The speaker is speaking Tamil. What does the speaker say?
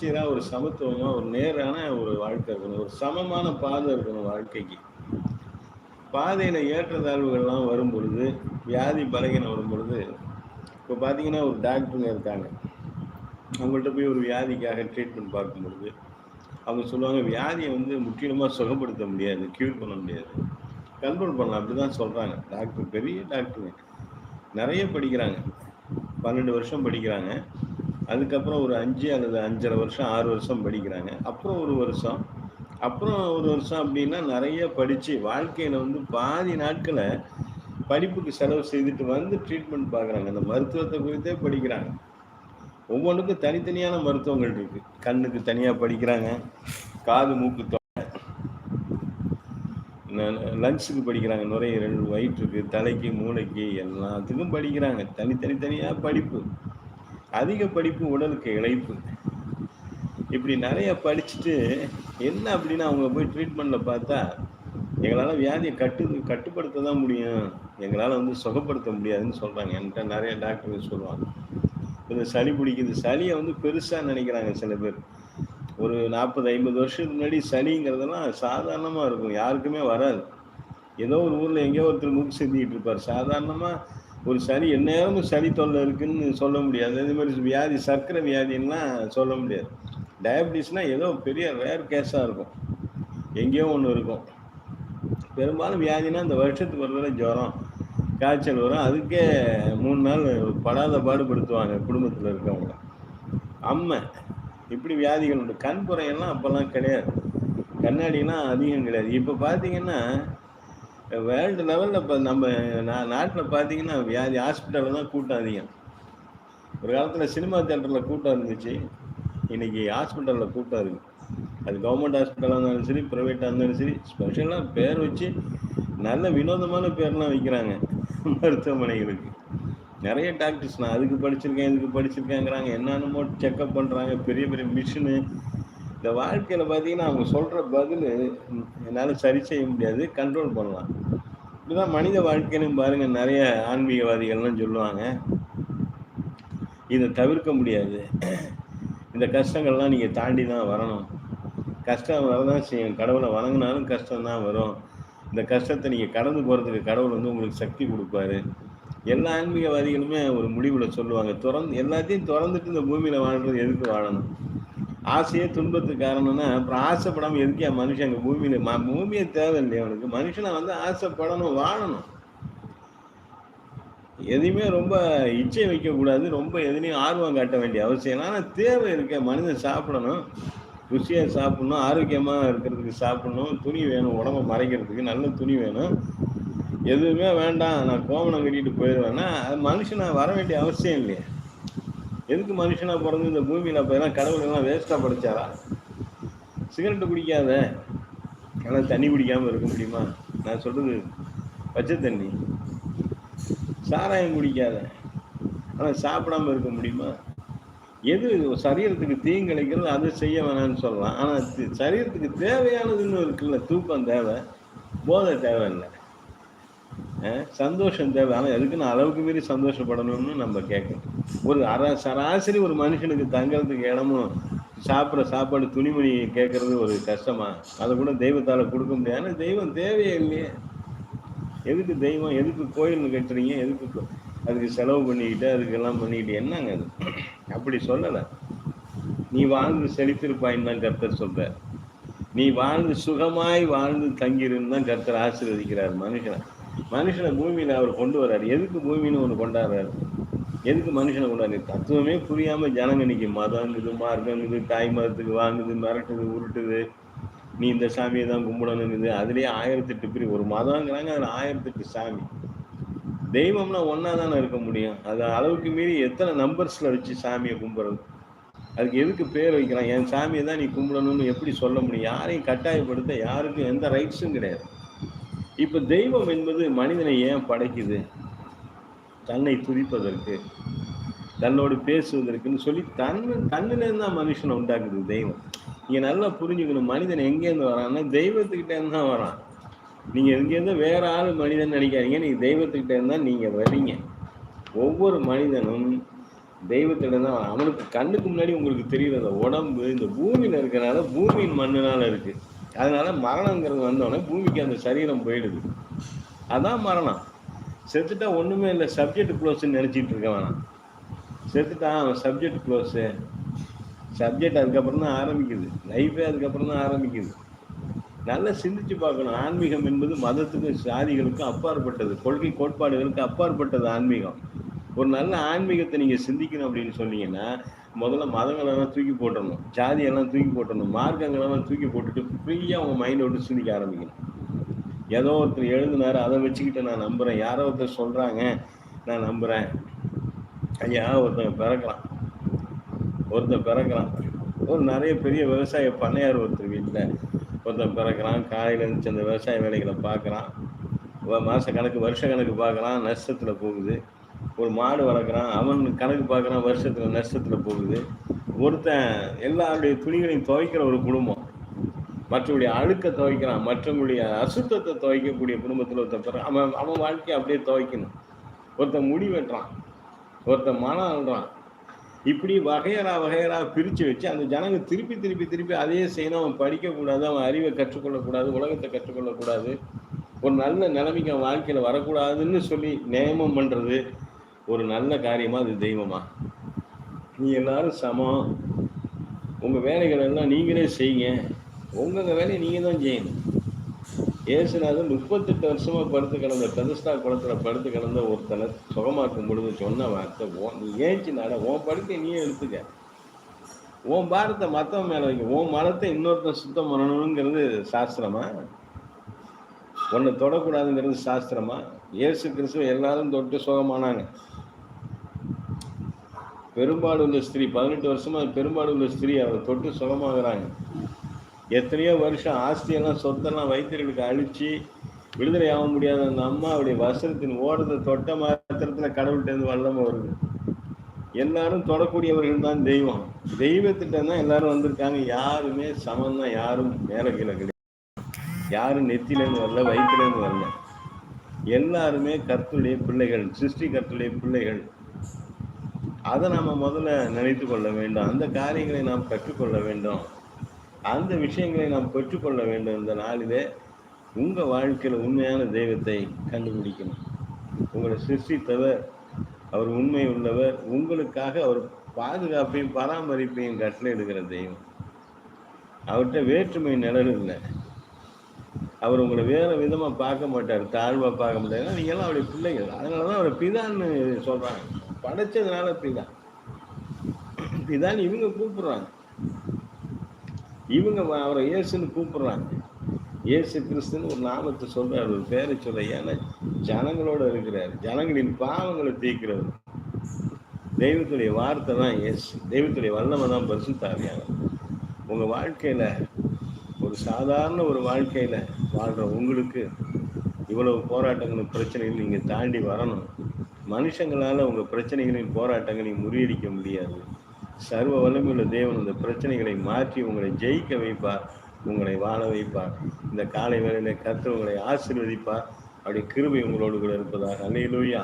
சமச்சீராக ஒரு சமத்துவமாக ஒரு நேரான ஒரு வாழ்க்கை இருக்கணும். ஒரு சமமான பாதை இருக்கணும் வாழ்க்கைக்கு. பாதையில் ஏற்றத்தாழ்வுகள்லாம் வரும் பொழுது வியாதி பலகீனம் வரும் பொழுது இப்போ பார்த்தீங்கன்னா ஒரு டாக்டருங்க இருக்காங்க. அவங்கள்ட்ட போய் ஒரு வியாதிக்காக ட்ரீட்மெண்ட் பார்க்கும் பொழுது அவங்க சொல்லுவாங்க வியாதியை வந்து முற்றிலுமாக சுகப்படுத்த முடியாது க்யூர் பண்ண முடியாது. கண்ட்ரோல் பண்ணலாம். அப்படி தான் சொல்கிறாங்க டாக்டர் பெரிய டாக்டருங்க நிறைய படிக்கிறாங்க. பன்னெண்டு வருஷம் படிக்கிறாங்க. அதுக்கப்புறம் ஒரு அஞ்சு அல்லது அஞ்சரை வருஷம் ஆறு வருஷம் படிக்கிறாங்க. அப்புறம் ஒரு வருஷம். அப்புறம் ஒரு வருஷம் அப்படின்னா நிறைய படித்து வாழ்க்கையில் வந்து பாதி நாட்களை படிப்புக்கு செலவு செய்துட்டு வந்து ட்ரீட்மெண்ட் பார்க்குறாங்க. அந்த மருத்துவத்தை குறித்தே படிக்கிறாங்க. ஒவ்வொன்றுக்கும் தனித்தனியான மருத்துவங்கள் இருக்குது கண்ணுக்கு தனியாக படிக்கிறாங்க. காது மூக்கு தொண்டை லங்ஸுக்கு படிக்கிறாங்க. நுரையீரல் வயிற்றுக்கு தலைக்கு மூளைக்கு எல்லாத்துக்கும் படிக்கிறாங்க. தனித்தனி தனியாக படிப்பு. அதிக படிப்பு உடலுக்கு இழைப்பு. இப்படி நிறைய படிச்சுட்டு என்ன அப்படின்னா அவங்க போய் ட்ரீட்மெண்ட்டில் பார்த்தா எங்களால் வியாதியை கட்டு கட்டுப்படுத்த தான் முடியும். எங்களால் வந்து சுகப்படுத்த முடியாதுன்னு சொல்கிறாங்க என்கிட்ட நிறைய டாக்டர் சொல்லுவாங்க. இந்த சளி பிடிக்குது. சளியை வந்து பெருசாக நினைக்கிறாங்க சில பேர். ஒரு நாற்பது ஐம்பது வருஷத்துக்கு முன்னாடி சளிங்கிறதெல்லாம் சாதாரணமாக இருக்கும். யாருக்குமே வராது. ஏதோ ஒரு ஊரில் எங்கேயோ ஒருத்தர் மூக்கு செஞ்சுக்கிட்டு இருப்பார். சாதாரணமாக ஒரு சளி எந்நேரமும் சளி தொல்லை இருக்குன்னு சொல்ல முடியாது. அதே மாதிரி வியாதி சர்க்கரை வியாதின்லாம் சொல்ல முடியாது. டயபிட்டிஸ்னால் ஏதோ பெரிய ரேர் கேஸாக இருக்கும். எங்கேயோ ஒன்று இருக்கும். பெரும்பாலும் வியாதினா இந்த வருஷத்துக்கு ஒரு தடவை ஜுரம் காய்ச்சல் வரும். அதுக்கே மூணு நாள் படாத பாடுபடுத்துவாங்க குடும்பத்தில் இருக்கவங்க. அம்மை இப்படி வியாதிகள் உண்டு. கண் புறையெல்லாம் அப்போல்லாம் கிடையாது. கண்ணாடிலாம் அதிகம் கிடையாது. இப்போ பார்த்தீங்கன்னா வேர்ல்டு லெவலில் இப்போ நம்ம நா நாட்டில் பார்த்தீங்கன்னா வியாதி ஹாஸ்பிட்டலில் தான் கூட்டம் அதிகம். ஒரு காலத்தில் சினிமா தேட்டரில் கூட்டம் இருந்துச்சு. இன்றைக்கி ஹாஸ்பிட்டலில் கூட்டம் இருக்குது அது கவர்மெண்ட் ஹாஸ்பிட்டலாக இருந்தாலும் சரி ப்ரைவேட்டாக இருந்தாலும் சரி ஸ்பெஷலாக பேர் வச்சு நல்ல வினோதமான பேர்லாம் வைக்கிறாங்க மருத்துவமனைகளுக்கு. நிறைய டாக்டர்ஸ் நான் அதுக்கு படிச்சிருக்கேன் இதுக்கு படிச்சிருக்கேங்கிறாங்க. என்னென்னமோ செக்கப் பண்ணுறாங்க பெரிய பெரிய மிஷினு இந்த வாழ்க்கையில் பார்த்தீங்கன்னா அவங்க சொல்கிற பதில் என்னால் சரி செய்ய முடியாது கண்ட்ரோல் பண்ணலாம். இப்படிதான் மனித வாழ்க்கைன்னு பாருங்கள் நிறைய ஆன்மீகவாதிகள்லாம் சொல்லுவாங்க. இதை தவிர்க்க முடியாது. இந்த கஷ்டங்கள்லாம் நீங்கள் தாண்டி தான் வரணும். கஷ்டம் வரதான் செய்யும். கடவுளை வணங்கினாலும் கஷ்டம் தான் வரும். இந்த கஷ்டத்தை நீங்கள் கடந்து போகிறதுக்கு கடவுள் வந்து உங்களுக்கு சக்தி கொடுப்பாரு. எல்லா ஆன்மீகவாதிகளுமே ஒரு முடிவில் சொல்லுவாங்க. திறந்து எல்லாத்தையும் திறந்துட்டு இந்த பூமியில் வாழ்றது எதுக்கு வாழணும்? ஆசையே துன்பத்துக்கு காரணம்னா அப்புறம் ஆசைப்படாமல் எதுக்கே மனுஷன் எங்கள் பூமியில் ம பூமியே இல்லையா அவனுக்கு. மனுஷனை வந்து ஆசைப்படணும் வாழணும். எதையுமே ரொம்ப இச்சை வைக்கக்கூடாது ரொம்ப எதுலையும் ஆர்வம் காட்ட வேண்டிய அவசியம் ஆனால் தேவை இருக்க. மனிதன் சாப்பிடணும். ருசியாக சாப்பிடணும் ஆரோக்கியமாக இருக்கிறதுக்கு சாப்பிடணும். துணி வேணும் உடம்பை மறைக்கிறதுக்கு நல்ல துணி வேணும். எதுவுமே வேண்டாம் நான் கோமணம் கட்டிட்டு போயிடுவேன்னா அது மனுஷனை வர வேண்டிய அவசியம் இல்லையா. எதுக்கு மனுஷனாக பிறந்து இந்த பூமியில் போயெல்லாம் கடவுள் எல்லாம் வேஸ்ட்டாக படித்தாரா சிகரெட்டு குடிக்காத. ஆனால் தண்ணி குடிக்காமல் இருக்க முடியுமா? நான் சொல்கிறது பச்சை தண்ணி. சாராயம் குடிக்காத. ஆனால் சாப்பிடாம இருக்க முடியுமா? எது சரீரத்துக்கு தீங்கிழைக்கிறது அதை செய்ய வேணாம்னு சொல்லலாம். ஆனால் சரீரத்துக்கு தேவையானதுன்னு இருக்குல்ல. தூக்கம் தேவை. போதை தேவையில்லை. இல்லை சந்தோஷம் தேவை. ஆனால் எதுக்கு நான் அளவுக்கு மீறி சந்தோஷப்படணும்னு நம்ம கேட்கணும். ஒரு அர சராசரி ஒரு மனுஷனுக்கு தங்கிறதுக்கு இடமும் சாப்பிட்ற சாப்பாடு துணிமணி கேட்கறது ஒரு கஷ்டமா? அதை கூட தெய்வத்தால் கொடுக்க முடியாது. தெய்வம் தேவையே இல்லையே. எதுக்கு தெய்வம் எதுக்கு கோயில் கட்டுறீங்க? எதுக்கு அதுக்கு செலவு பண்ணிக்கிட்டு அதுக்கெல்லாம் பண்ணிக்கிட்டு என்னங்க அது? அப்படி சொல்லலை. நீ வாழ்ந்து செழித்திருப்பாயின்னு தான் கர்த்தர் சொல்கிறார் நீ வாழ்ந்து சுகமாய் வாழ்ந்து தங்கிருன்னு தான் கர்த்தர் ஆசீர்வதிக்கிறார் மனுஷனை. மனுஷனை பூமியில் அவர் கொண்டு வர்றாரு. எதுக்கு பூமின்னு ஒன்று கொண்டாடுறாரு? எதுக்கு மனுஷனை கொண்டாடு தத்துவமே புரியாமல் ஜனங்க இன்னைக்கு மதங்குது மார்க்குது தாய் மதத்துக்கு வாங்குது மிரட்டுது உருட்டுது. நீ இந்த சாமியை தான் கும்பிடணுங்குது அதுலேயே ஆயிரத்தெட்டு பிரி ஒரு மதங்கிறாங்க அதில் ஆயிரத்தெட்டு சாமி. தெய்வம்னா ஒன்றா தானே இருக்க முடியும். அது அளவுக்கு மீறி எத்தனை நம்பர்ஸில் வச்சு சாமியை கும்பிட்றது? அதுக்கு எதுக்கு பேர் வைக்கிறான்? என் சாமியை தான் நீ கும்பிடணும்னு எப்படி சொல்ல முடியும்? யாரையும் கட்டாயப்படுத்த யாருக்கும் எந்த ரைட்ஸும் கிடையாது. இப்ப தெய்வம் என்பது மனிதனை ஏன் படைக்குது? தன்னை துதிப்பதற்கு தன்னோடு பேசுவதற்குன்னு சொல்லி தன் தன்னிலேருந்து தான் மனுஷனை உண்டாக்குது தெய்வம். நீங்கள் நல்லா புரிஞ்சுக்கணும் மனிதன் எங்கேருந்து வரான்னா தெய்வத்துக்கிட்டேருந்து தான் வரான். நீங்கள் எங்கேருந்து வேற ஆள் மனிதன் நினைக்காதீங்க நீங்கள் தெய்வத்துக்கிட்டேருந்து தான் நீங்கள் வர்றீங்க. ஒவ்வொரு மனிதனும் தெய்வத்திடம் தான் அவனுக்கு கண்ணுக்கு முன்னாடி உங்களுக்கு தெரியுது அந்த உடம்பு இந்த பூமியில் இருக்கிறனால பூமியின் மண்ணுனால இருக்குது அதனால மரணங்கிறது வந்தோடனே பூமிக்கு அந்த சரீரம் போயிடுது. அதான் மரணம். செத்துட்டா ஒன்றுமே இல்லை சப்ஜெக்ட் க்ளோஸ்ன்னு நினச்சிட்டு இருக்க வேணாம். செத்துட்டான் அவன் சப்ஜெக்ட் க்ளோஸு சப்ஜெக்ட் அதுக்கப்புறம் தான் ஆரம்பிக்குது. லைஃபே அதுக்கப்புறம் தான் ஆரம்பிக்குது. நல்லா சிந்திச்சு பார்க்கணும். ஆன்மீகம் என்பது மதத்துக்கும் சாதிகளுக்கும் அப்பாற்பட்டது. கொள்கை கோட்பாடுகளுக்கு அப்பாற்பட்டது ஆன்மீகம். ஒரு நல்ல ஆன்மீகத்தை நீங்கள் சிந்திக்கணும் அப்படின்னு சொன்னீங்கன்னா முதல்ல மதங்களெல்லாம் தூக்கி போட்டணும் ஜாதியெல்லாம் தூக்கி போட்டணும் மார்க்கங்களெல்லாம் தூக்கி போட்டுட்டு ஃப்ரீயாக அவங்க மைண்டை விட்டு சிந்திக்க ஆரம்பிக்கணும். ஏதோ ஒருத்தர் எழுதினாரு அதை வச்சுக்கிட்டு நான் நம்புகிறேன் யாரோ ஒருத்தர் சொல்கிறாங்க நான் நம்புகிறேன் ஐயா ஒருத்தன் பிறக்கலாம். ஒருத்தன் பிறக்கிறான் ஒரு நிறைய பெரிய விவசாய பண்ணையார் ஒருத்தர் வீட்டில் ஒருத்தன் பிறக்கிறான் காலையில் இருந்துச்சு அந்த விவசாய வேலைகளை பார்க்குறான். மாத கணக்கு வருஷ கணக்கு பார்க்குறான் நஷ்டத்தில் போகுது. ஒரு மாடு வளர்க்குறான் அவன் கணக்கு பார்க்குறான் வருஷத்தில் நஷ்டத்தில் போகுது. ஒருத்தன் எல்லாருடைய துணிகளையும் துவைக்கிற ஒரு குடும்பம். மற்றவருடைய அழுக்க துவைக்கிறான் மற்றவங்களுடைய அசுத்தத்தை துவைக்கக்கூடிய குடும்பத்தில் ஒருத்தன் அவன் அவன் வாழ்க்கையை அப்படியே துவைக்கணும். ஒருத்தன் முடி வெட்டுறான் ஒருத்தன் மனம் அழுறான். இப்படி வகையறா வகையறா பிரித்து வச்சு அந்த ஜனங்க திருப்பி திருப்பி திருப்பி அதையே செய்யணும். அவன் படிக்கக்கூடாது அவன் அறிவை கற்றுக்கொள்ளக்கூடாது உலகத்தை கற்றுக்கொள்ளக்கூடாது. ஒரு நல்ல நிலைமைக்கு அவன் வாழ்க்கையில் வரக்கூடாதுன்னு சொல்லி நியமம் பண்ணுறது ஒரு நல்ல காரியமாக அது தெய்வமா? நீ எல்லாரும் சமம். உங்கள் வேலைகள் எல்லாம் நீங்களே செய்யுங்க. உங்கள் வேலையை நீங்கள் தான் செய்யணும். ஏசுநாதன் முப்பத்தெட்டு வருஷமாக படுத்து கிடந்த பெதஸ்தா குளத்தில் படுத்து கிடந்த ஒருத்தனை இருக்கும் பொழுது சொன்ன வார்த்தை ஓ நீ ஏஞ்சி உன் படுக்கை நீயே எடுத்துக்க. உன் பாரத்தை மற்றவன் மேலே வைக்க உன் மரத்தை இன்னொருத்தன் சுத்தம் பண்ணணுங்கிறது சாஸ்திரமா? ஒன்று தொடக்கூடாதுங்கிறது சாஸ்திரமா? இயேசு கிறிஸ்துவ எல்லாரும் தொட்டு சுகமானாங்க. பெரும்பாடு உள்ள ஸ்திரீ பதினெட்டு வருஷமாக பெரும்பாடு உள்ள ஸ்திரீ அவரை தொட்டு சுகமாகறாங்க. எத்தனையோ வருஷம் ஆஸ்தியெல்லாம் சொத்தெல்லாம் வைத்தியர்களுக்கு அழிச்சு விடுதலை ஆக முடியாத அந்த அம்மா அவருடைய வசனத்தின் ஓரத்தை தொட்ட மாத்திரத்தில் கடவுள்கிட்டேருந்து வல்லமை வருது. எல்லாரும் தொடக்கூடியவர்கள் தான் தெய்வம். தெய்வத்திட்ட தான் எல்லாரும் வந்திருக்காங்க. யாருமே சமம் தான் யாரும் மேலே கீழே கிடையாது. யாரும் நெத்திலேருந்து வரல வயிற்றுலேருந்து வரல. எல்லாருமே கர்த்தருடைய பிள்ளைகள் சிருஷ்டி கர்த்தருடைய பிள்ளைகள். அதை நாம் முதல்ல நினைத்து கொள்ள வேண்டும். அந்த காரியங்களை நாம் கற்றுக்கொள்ள வேண்டும். அந்த விஷயங்களை நாம் பெற்றுக்கொள்ள வேண்டும் இந்த நாளிலே உங்கள் வாழ்க்கையில் உண்மையான தெய்வத்தை கண்டுபிடிக்கணும். உங்களை சிருஷ்டித்தவர் அவர் உண்மை உள்ளவர் உங்களுக்காக அவர் பாதுகாப்பையும் பராமரிப்பையும் கட்டளையிடுகிற தெய்வம். அவர்கிட்ட வேற்றுமை நிழல் இல்லை. அவர் உங்களை வேறு விதமாக பார்க்க மாட்டார் தாழ்வாக பார்க்க மாட்டார். ஏன்னா நீங்க அவருடைய பிள்ளைகள். அதனாலதான் அவரை பிதான்னு சொல்கிறாங்க படைச்சதுனால அப்படிதான். இப்படிதான் இவங்க கூப்பிடுறாங்க. இவங்க அவரை இயேசுன்னு கூப்பிடுறாங்க. இயேசு கிறிஸ்துன்னு ஒரு நாமத்தை சொல்ல ஒரு பேரை சொல்ல ஏன்னா ஜனங்களோட இருக்கிறார். ஜனங்களின் பாவங்களை தீர்க்கிறவர். தெய்வத்துடைய வார்த்தை தான் இயேசு. தெய்வத்துடைய வல்லமை தான் பரிசுத்தாரியாங்க உங்கள் வாழ்க்கையில் ஒரு சாதாரண ஒரு வாழ்க்கையில் வாழ்கிற உங்களுக்கு இவ்வளவு போராட்டங்களும் பிரச்சனைகள் நீங்கள் தாண்டி வரணும். மனுஷங்களால் உங்கள் பிரச்சனைகளின் போராட்டங்களை முறியடிக்க முடியாது. சர்வ வலிமையுள்ள தேவன் இந்த பிரச்சனைகளை மாற்றி உங்களை ஜெயிக்க வைப்பார் உங்களை வாழ வைப்பார். இந்த காலை வேளையில் கர்த்தர் உங்களை ஆசீர்வதிப்பார். அப்படி கிருபை உங்களோடு கூட இருப்பதாக. அல்லேலூயா.